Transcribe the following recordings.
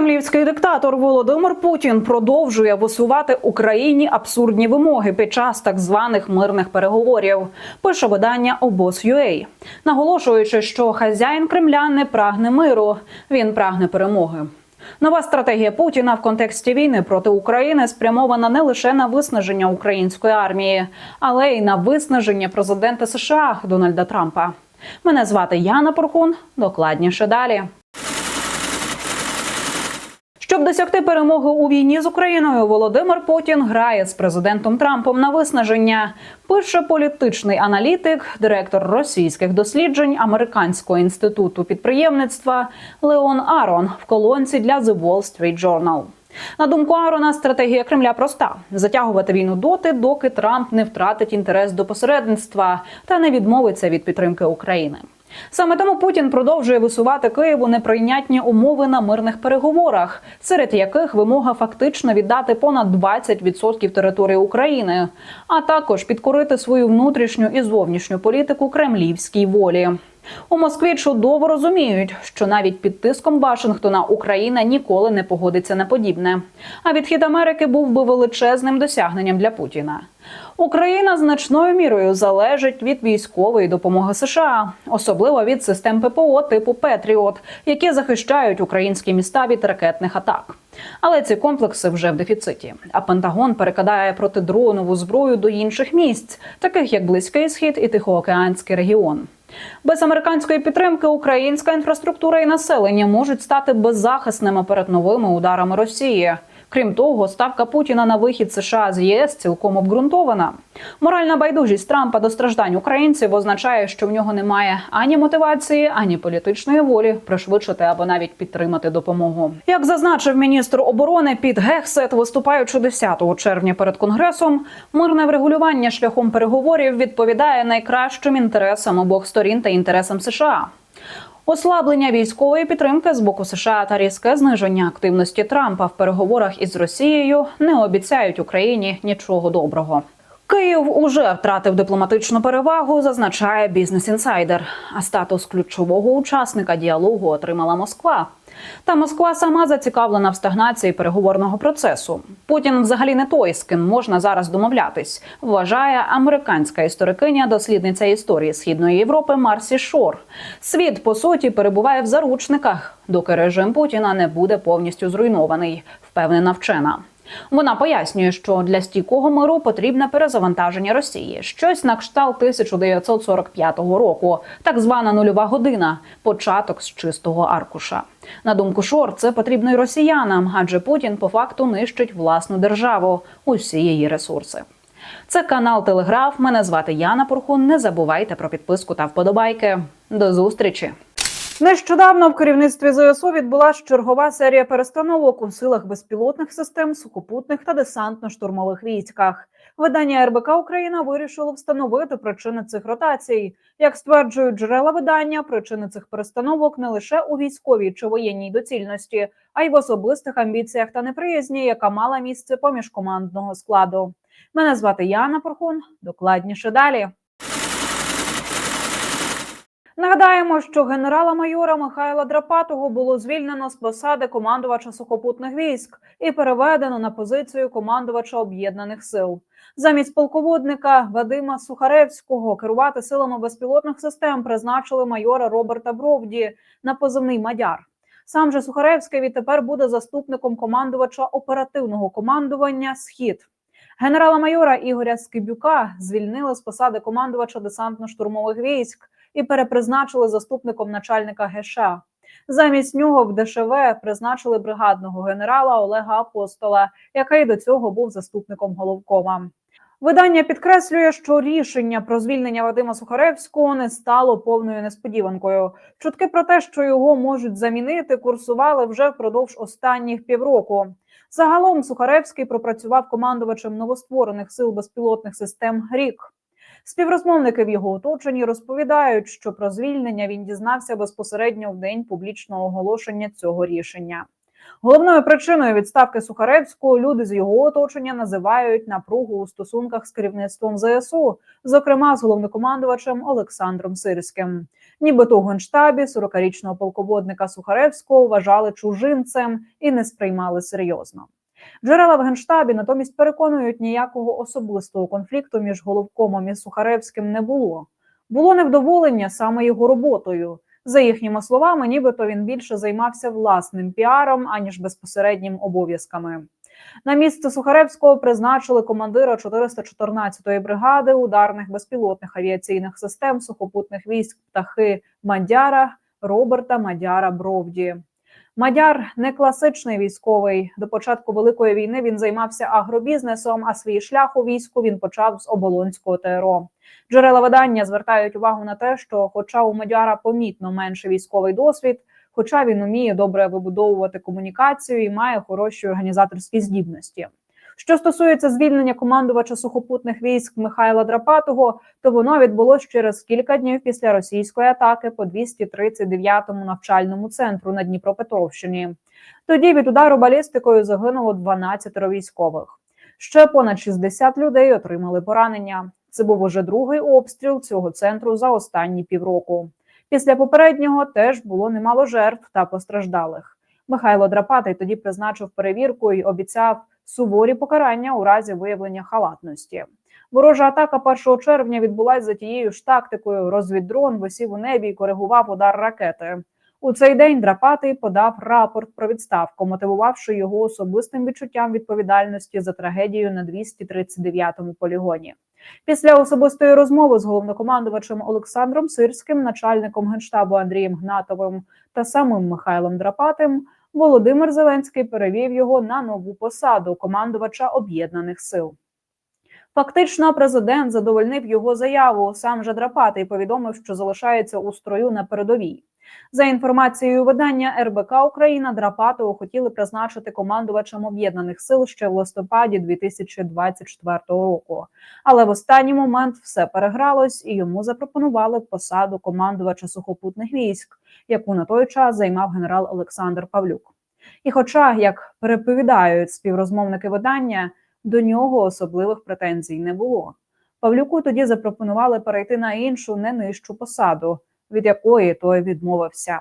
Кремлівський диктатор Володимир Путін продовжує висувати Україні абсурдні вимоги під час так званих мирних переговорів. Пише видання обоз.ua, наголошуючи, що хазяїн Кремля не прагне миру, він прагне перемоги. Нова стратегія Путіна в контексті війни проти України спрямована не лише на виснаження української армії, але й на виснаження президента США Дональда Трампа. Мене звати Яна Порхун. Докладніше далі. Щоб досягти перемоги у війні з Україною, Володимир Путін грає з президентом Трампом на виснаження. Пише політичний аналітик, директор російських досліджень Американського інституту підприємництва Леон Арон в колонці для The Wall Street Journal. На думку Арона, стратегія Кремля проста: затягувати війну доти, доки Трамп не втратить інтерес до посередництва та не відмовиться від підтримки України. Саме тому Путін продовжує висувати Києву неприйнятні умови на мирних переговорах, серед яких вимога фактично віддати понад 20% території України, а також підкорити свою внутрішню і зовнішню політику кремлівській волі. У Москві чудово розуміють, що навіть під тиском Вашингтона Україна ніколи не погодиться на подібне. А відхід Америки був би величезним досягненням для Путіна. Україна значною мірою залежить від військової допомоги США, особливо від систем ППО типу Петріот, які захищають українські міста від ракетних атак. Але ці комплекси вже в дефіциті. А Пентагон перекидає протидронову зброю до інших місць, таких як Близький Схід і Тихоокеанський регіон. Без американської підтримки українська інфраструктура і населення можуть стати беззахисними перед новими ударами Росії. Крім того, ставка Путіна на вихід США з ЄС цілком обґрунтована. Моральна байдужість Трампа до страждань українців означає, що в нього немає ані мотивації, ані політичної волі пришвидшити або навіть підтримати допомогу. Як зазначив міністр оборони Піт Гексет, виступаючи 10 червня перед конгресом, мирне врегулювання шляхом переговорів відповідає найкращим інтересам обох сторін та інтересам США. Ослаблення військової підтримки з боку США та різке зниження активності Трампа в переговорах із Росією не обіцяють Україні нічого доброго. Київ уже втратив дипломатичну перевагу, зазначає бізнес інсайдер. А статус ключового учасника діалогу отримала Москва. Та Москва сама зацікавлена в стагнації переговорного процесу. Путін взагалі не той, з ким можна зараз домовлятись, вважає американська історикиня, дослідниця історії східної Європи Марсі Шор. Світ по суті перебуває в заручниках, доки режим Путіна не буде повністю зруйнований, впевнена вчена. Вона пояснює, що для стійкого миру потрібне перезавантаження Росії, щось на кшталт 1945 року, так звана нульова година, початок з чистого аркуша. На думку Шор, це потрібно й росіянам, адже Путін по факту нищить власну державу, усі її ресурси. Це канал Телеграф. Мене звати Яна Порхун. Не забувайте про підписку та вподобайки. До зустрічі. Нещодавно в керівництві ЗСУ відбулася чергова серія перестановок у силах безпілотних систем, сухопутних та десантно-штурмових військах. Видання РБК Україна вирішило встановити причини цих ротацій. Як стверджують джерела видання, причини цих перестановок не лише у військовій чи воєнній доцільності, а й в особистих амбіціях та неприязні, яка мала місце поміж командного складу. Мене звати Яна Порхун. Докладніше далі. Нагадаємо, що генерала-майора Михайла Драпатого було звільнено з посади командувача сухопутних військ і переведено на позицію командувача об'єднаних сил. Замість полководника Вадима Сухаревського керувати силами безпілотних систем призначили майора Роберта Бровді на позивний Мадяр. Сам же Сухаревський відтепер буде заступником командувача оперативного командування Схід. Генерала-майора Ігоря Скибюка звільнили з посади командувача десантно-штурмових військ і перепризначили заступником начальника ГШ. Замість нього в ДШВ призначили бригадного генерала Олега Апостола, який до цього був заступником головкома. Видання підкреслює, що рішення про звільнення Вадима Сухаревського не стало повною несподіванкою. Чутки про те, що його можуть замінити, курсували вже впродовж останніх півроку. Загалом Сухаревський пропрацював командувачем новостворених сил безпілотних систем рік. Співрозмовники в його оточенні розповідають, що про звільнення він дізнався безпосередньо в день публічного оголошення цього рішення. Головною причиною відставки Сухаревського люди з його оточення називають напругу у стосунках з керівництвом ЗСУ, зокрема з головнокомандувачем Олександром Сирським. Нібито у генштабі 40-річного полководника Сухаревського вважали чужинцем і не сприймали серйозно. Джерела в генштабі натомість переконують, ніякого особистого конфлікту між головкомом і Сухаревським не було. Було невдоволення саме його роботою. За їхніми словами, нібито він більше займався власним піаром аніж безпосереднім обов'язками. На місце Сухаревського призначили командира 414-ї бригади ударних безпілотних авіаційних систем сухопутних військ птахи Мадяра Роберта Мадяра Бровді. Мадяр не класичний військовий. До початку великої війни він займався агробізнесом, а свій шлях у війську він почав з оболонського ТРО. Джерела видання звертають увагу на те, що, хоча у Мадяра помітно менше військовий досвід, хоча він уміє добре вибудовувати комунікацію і має хороші організаторські здібності. Що стосується звільнення командувача сухопутних військ Михайла Драпатого, то воно відбулось через кілька днів після російської атаки по 239-му навчальному центру на Дніпропетровщині. Тоді від удару балістикою загинуло 12 військових. Ще понад 60 людей отримали поранення. Це був уже другий обстріл цього центру за останні півроку. Після попереднього теж було немало жертв та постраждалих. Михайло Драпатий тоді призначив перевірку і обіцяв суворі покарання у разі виявлення халатності. Ворожа атака 1 червня відбулася за тією ж тактикою. Розвіддрон висів у небі і коригував удар ракети. У цей день Драпатий подав рапорт про відставку, мотивувавши його особистим відчуттям відповідальності за трагедію на 239-му полігоні. Після особистої розмови з головнокомандувачем Олександром Сирським, начальником генштабу Андрієм Гнатовим та самим Михайлом Драпатим, Володимир Зеленський перевів його на нову посаду командувача об'єднаних сил. Фактично, президент задовольнив його заяву. Сам же Драпатий повідомив, що залишається у строю на передовій. За інформацією видання РБК Україна Драпатого хотіли призначити командувачем об'єднаних сил ще в листопаді 2024 року. Але в останній момент все перегралось, і йому запропонували посаду командувача сухопутних військ, яку на той час займав генерал Олександр Павлюк. І, хоча, як переповідають співрозмовники видання, до нього особливих претензій не було. Павлюку тоді запропонували перейти на іншу не нижчу посаду, від якої той відмовився.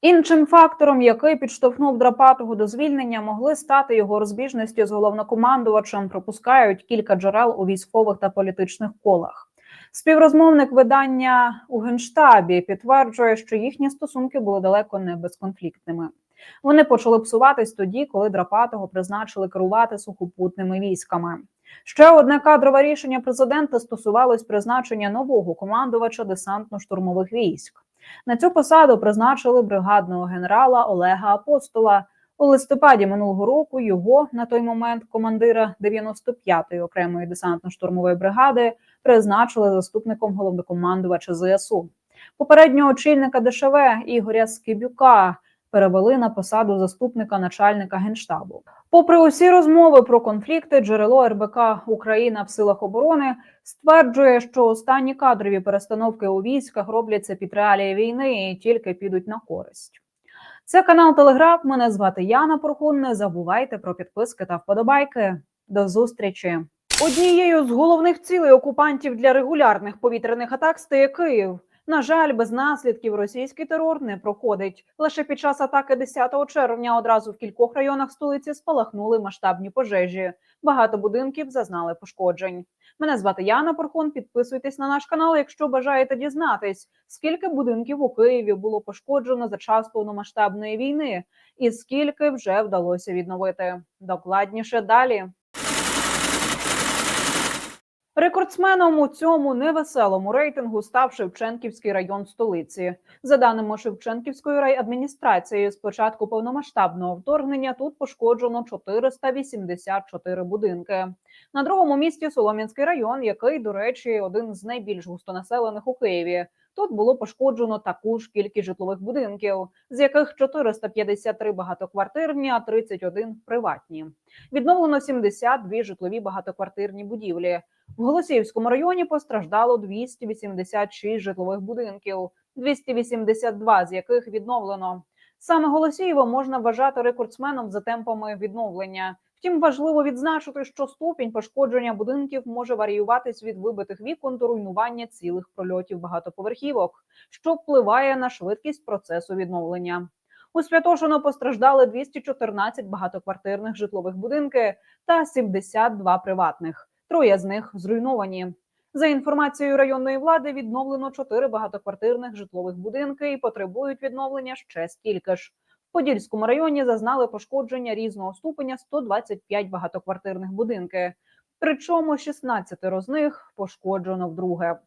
Іншим фактором, який підштовхнув Драпатого до звільнення, могли стати його розбіжності з головнокомандувачем. Пропускають кілька джерел у військових та політичних колах. Співрозмовник видання у генштабі підтверджує, що їхні стосунки були далеко не безконфліктними. Вони почали псуватись тоді, коли Драпатого призначили керувати сухопутними військами. Ще одне кадрове рішення президента стосувалось призначення нового командувача десантно-штурмових військ. На цю посаду призначили бригадного генерала Олега Апостола. У листопаді минулого року його на той момент командира 95-ї окремої десантно-штурмової бригади призначили заступником головнокомандувача ЗСУ. Попереднього очільника ДШВ Ігоря Скибюка перевели на посаду заступника начальника генштабу. Попри усі розмови про конфлікти, джерело РБК Україна в силах оборони стверджує, що останні кадрові перестановки у військах робляться під реалії війни і тільки підуть на користь. Це канал Телеграф. Мене звати Яна Порхун. Не забувайте про підписки та вподобайки. До зустрічі. Однією з головних цілей окупантів для регулярних повітряних атак стає Київ. На жаль, без наслідків російський терор не проходить. Лише під час атаки 10 червня одразу в кількох районах столиці спалахнули масштабні пожежі. Багато будинків зазнали пошкоджень. Мене звати Яна Порхон. Підписуйтесь на наш канал, якщо бажаєте дізнатись, скільки будинків у Києві було пошкоджено за час повномасштабної війни, і скільки вже вдалося відновити. Докладніше далі. Рекордсменом у цьому невеселому рейтингу став Шевченківський район столиці. За даними Шевченківської райадміністрації, з початку повномасштабного вторгнення тут пошкоджено 484 будинки. На другому місці Солом'янський район, який, до речі, один з найбільш густонаселених у Києві. Тут було пошкоджено таку ж кількість житлових будинків, з яких 453 багатоквартирні, а 31 приватні. Відновлено 72 житлові багатоквартирні будівлі. В Голосіївському районі постраждало 286 житлових будинків, 282 з яких відновлено. Саме Голосієво можна вважати рекордсменом за темпами відновлення. Втім, важливо відзначити, що ступінь пошкодження будинків може варіюватись від вибитих вікон до руйнування цілих прольотів багатоповерхівок, що впливає на швидкість процесу відновлення. У Святошино постраждали 214 багатоквартирних житлових будинки та 72 приватних. Троє з них зруйновані. За інформацією районної влади, відновлено чотири багатоквартирних житлових будинки і потребують відновлення ще стільки ж. Подільському районі зазнали пошкодження різного ступеня 125 багатоквартирних будинки. Причому 16 з них пошкоджено вдруге.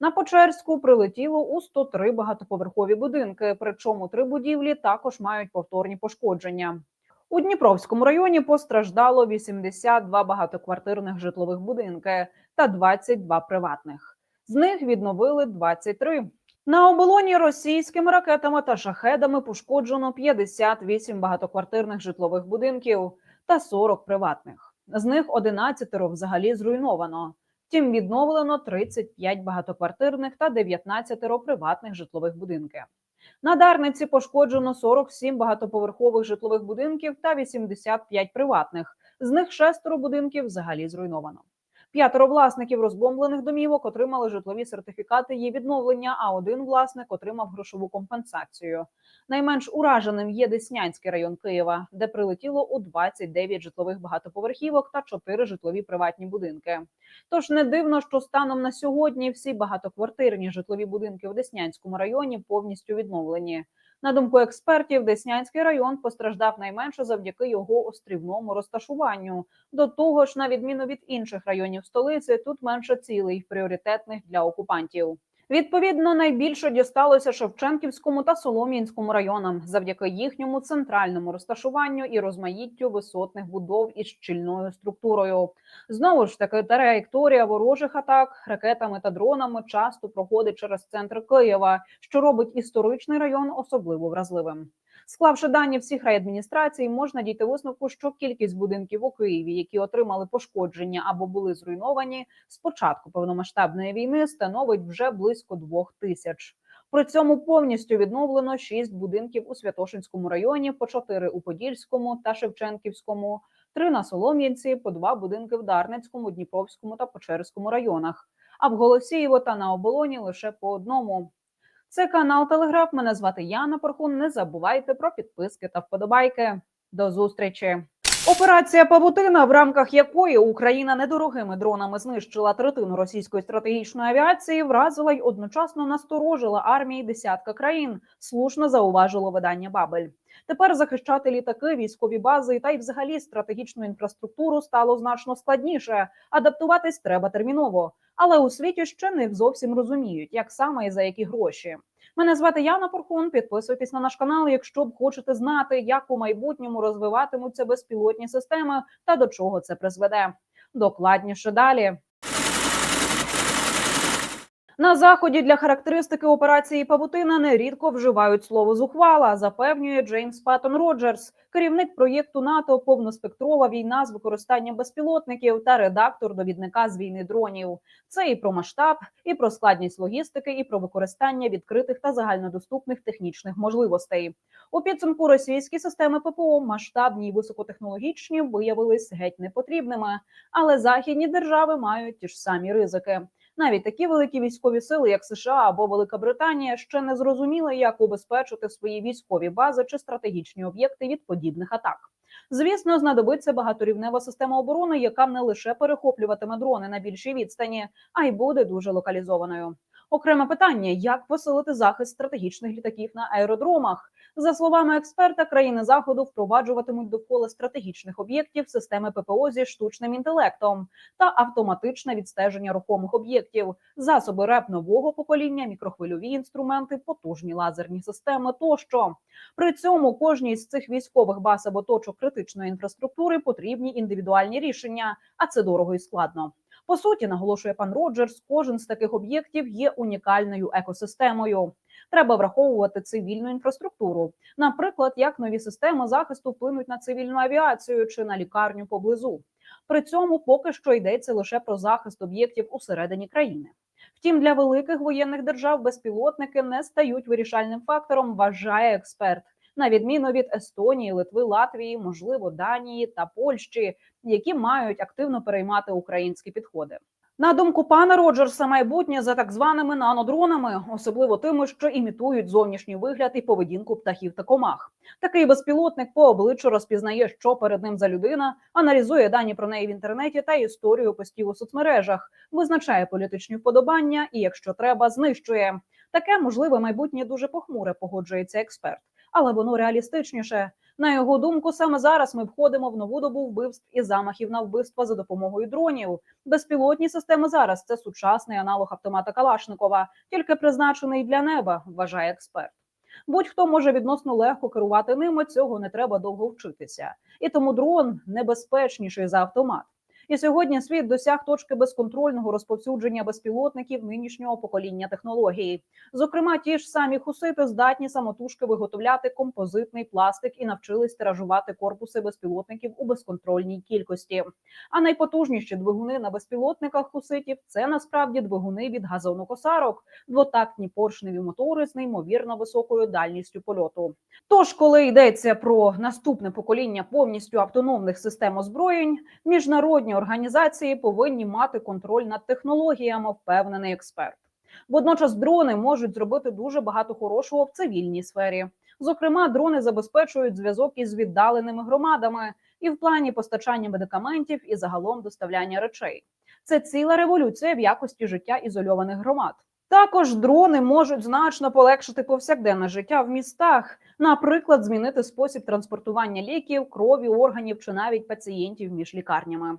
На Почерську прилетіло у 103 багатоповерхові будинки. Причому три будівлі також мають повторні пошкодження. У Дніпровському районі постраждало 82 багатоквартирних житлових будинки та 22 приватних. З них відновили 23. На оболоні російськими ракетами та шахедами пошкоджено 58 багатоквартирних житлових будинків та 40 приватних. З них 11 взагалі зруйновано. Втім, відновлено 35 багатоквартирних та 19 приватних житлових будинків. На Дарниці пошкоджено 47 багатоповерхових житлових будинків та 85 приватних. З них шестеро будинків взагалі зруйновано. П'ятеро власників розбомблених домівок отримали житлові сертифікати її відновлення, а один власник отримав грошову компенсацію. Найменш ураженим є Деснянський район Києва, де прилетіло у 29 житлових багатоповерхівок та 4 житлові приватні будинки. Тож не дивно, що станом на сьогодні всі багатоквартирні житлові будинки в Деснянському районі повністю відновлені. На думку експертів, Деснянський район постраждав найменше завдяки його острівному розташуванню. До того ж, на відміну від інших районів столиці, тут менше цілей пріоритетних для окупантів. Відповідно, найбільше дісталося Шевченківському та Солом'янському районам завдяки їхньому центральному розташуванню і розмаїттю висотних будов із щільною структурою. Знову ж таки, траєкторія ворожих атак ракетами та дронами часто проходить через центр Києва, що робить історичний район особливо вразливим. Склавши дані всіх райадміністрацій, можна дійти висновку, що кількість будинків у Києві, які отримали пошкодження або були зруйновані з початку повномасштабної війни, становить вже близько двох тисяч. При цьому повністю відновлено шість будинків у Святошинському районі, по чотири у Подільському та Шевченківському, три на Солом'янці, по два будинки в Дарницькому, Дніпровському та Печерському районах. А в Голосіїво та на оболоні лише по одному. Це канал Телеграф. Мене звати Яна Порхун. Не забувайте про підписки та вподобайки. До зустрічі. Операція Павутина, в рамках якої Україна недорогими дронами знищила третину російської стратегічної авіації, вразила й одночасно насторожила армії десятка країн. Слушно зауважило видання Бабель. Тепер захищати літаки, військові бази та й взагалі стратегічну інфраструктуру стало значно складніше. Адаптуватись треба терміново, але у світі ще не зовсім розуміють, як саме і за які гроші. Мене звати Яна Порхун. Підписуйтесь на наш канал, якщо б хочете знати, як у майбутньому розвиватимуться безпілотні системи та до чого це призведе. Докладніше далі. На заході для характеристики операції Павутина нерідко вживають слово зухвала, запевнює Джеймс Паттон Роджерс, керівник проєкту НАТО Повноспектрова війна з використанням безпілотників та редактор довідника з війни дронів. Це і про масштаб, і про складність логістики, і про використання відкритих та загальнодоступних технічних можливостей. У підсумку російські системи ППО масштабні і високотехнологічні виявились геть непотрібними, але західні держави мають ті ж самі ризики. Навіть такі великі військові сили, як США або Велика Британія, ще не зрозуміли, як убезпечити свої військові бази чи стратегічні об'єкти від подібних атак. Звісно, знадобиться багаторівнева система оборони, яка не лише перехоплюватиме дрони на більшій відстані, а й буде дуже локалізованою. Окреме питання: як посилити захист стратегічних літаків на аеродромах? За словами експерта, країни заходу впроваджуватимуть довкола стратегічних об'єктів системи ППО зі штучним інтелектом та автоматичне відстеження рухомих об'єктів, засоби РЕП нового покоління, мікрохвильові інструменти, потужні лазерні системи тощо. При цьому кожній з цих військових баз або точок критичної інфраструктури потрібні індивідуальні рішення, а це дорого і складно. По суті, наголошує пан Роджерс, кожен з таких об'єктів є унікальною екосистемою. Треба враховувати цивільну інфраструктуру, наприклад, як нові системи захисту вплинуть на цивільну авіацію чи на лікарню поблизу. При цьому поки що йдеться лише про захист об'єктів усередині країни. Втім, для великих воєнних держав безпілотники не стають вирішальним фактором, вважає експерт. на відміну від Естонії, Литви, Латвії, можливо, Данії та Польщі, які мають активно переймати українські підходи. На думку пана Роджерса, майбутнє за так званими нанодронами, особливо тими, що імітують зовнішній вигляд і поведінку птахів та комах. Такий безпілотник по обличчю розпізнає, що перед ним за людина, аналізує дані про неї в інтернеті та історію постів у соцмережах, визначає політичні вподобання і, якщо треба, знищує. Таке можливе майбутнє дуже похмуре, погоджується експерт, але воно реалістичніше. На його думку, саме зараз ми входимо в нову добу вбивств і замахів на вбивства за допомогою дронів. Безпілотні системи зараз це сучасний аналог автомата Калашникова, тільки призначений для неба, вважає експерт. Будь-хто може відносно легко керувати ними, цього не треба довго вчитися. І тому дрон небезпечніший за автомат. І сьогодні світ досяг точки безконтрольного розповсюдження безпілотників нинішнього покоління технології. Зокрема, ті ж самі хусити здатні самотужки виготовляти композитний пластик і навчились тиражувати корпуси безпілотників у безконтрольній кількості. А найпотужніші двигуни на безпілотниках хуситів це насправді двигуни від газонокосарок, двотактні поршневі мотори з неймовірно високою дальністю польоту. Тож, коли йдеться про наступне покоління повністю автономних систем озброєнь, міжнародні організації повинні мати контроль над технологіями, впевнений експерт. Водночас дрони можуть зробити дуже багато хорошого в цивільній сфері. Зокрема, дрони забезпечують зв'язок із віддаленими громадами і в плані постачання медикаментів і загалом доставляння речей. Це ціла революція в якості життя ізольованих громад. Також дрони можуть значно полегшити повсякденне життя в містах, наприклад, змінити спосіб транспортування ліків, крові, органів чи навіть пацієнтів між лікарнями.